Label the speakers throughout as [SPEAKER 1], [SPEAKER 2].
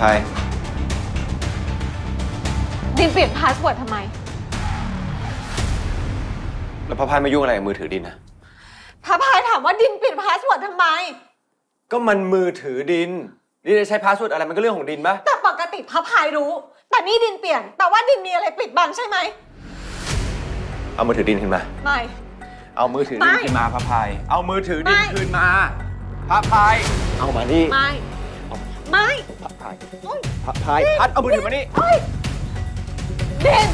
[SPEAKER 1] ภัย
[SPEAKER 2] ดินเปลี่ยนพาสเวิร์ดทำไม
[SPEAKER 1] แล้วพระพายมายุ่งอะไรกับมือถือดินนะ
[SPEAKER 2] พระพายถามว่าดินเปลี่ยนพาสเวิร์ดทำไม
[SPEAKER 1] ก็มันมือถือดินดินจะใช้พาสเวิร์ดอะไรมันก็เรื่องของดินปะ
[SPEAKER 2] แต่ปกติพระพายรู้ แต่นี่ดินเปลี่ยน แต่ว่าดินมีอะไรปิดบังใช่ไหม
[SPEAKER 1] เอามือถือดินขึ้นมา
[SPEAKER 2] ไม่
[SPEAKER 1] เอามือถือดิน
[SPEAKER 2] ไม่
[SPEAKER 1] ขึ้นมาพระพาย เอามือถือดิน
[SPEAKER 2] ไม่
[SPEAKER 1] คืนมาพระพาย เอามานี่
[SPEAKER 2] ไม่ ไม่
[SPEAKER 1] พระพาย
[SPEAKER 2] โอ๊ย
[SPEAKER 1] พระพายพัดเอามือถือมานี่
[SPEAKER 2] เฮ้ยดิน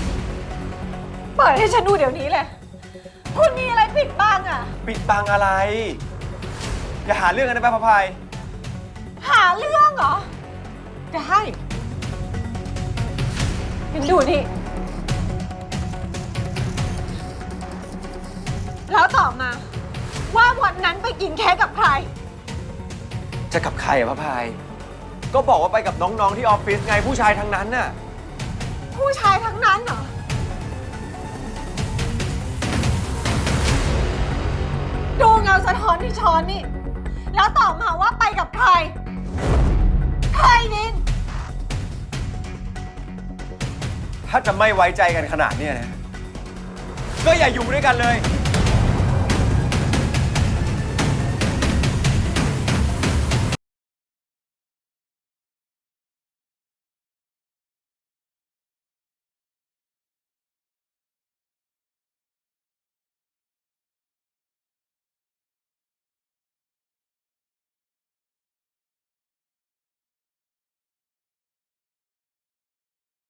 [SPEAKER 2] เปิดให้ฉันดูเดี๋ยวนี้เลย คุณมีอะไรปิดบังอะ
[SPEAKER 1] ปิดบังอะไร อย่าหาเรื่องกันนะแม่พระพาย
[SPEAKER 2] หาเรื่องเหรอ ได้ยังดูนี่ แล้วตอบมา ว่าวันนั้นไปกินเค้กกับใคร
[SPEAKER 1] จะกับใครอะพระพาย ก็บอกว่าไปกับน้องๆที่ออฟฟิศไงผู้ชายทั้งนั้นน่ะ
[SPEAKER 2] ผู้ชายทั้งนั้นเหรอ ดูเงาสะท้อนที่ช้อนนี่ แล้วตอบมาว่าไปกับใคร ใครนิน
[SPEAKER 1] ถ้าจะไม่ไว้ใจกันขนาดเนี้ยนะ ก็อย่าอยู่ด้วยกันเลย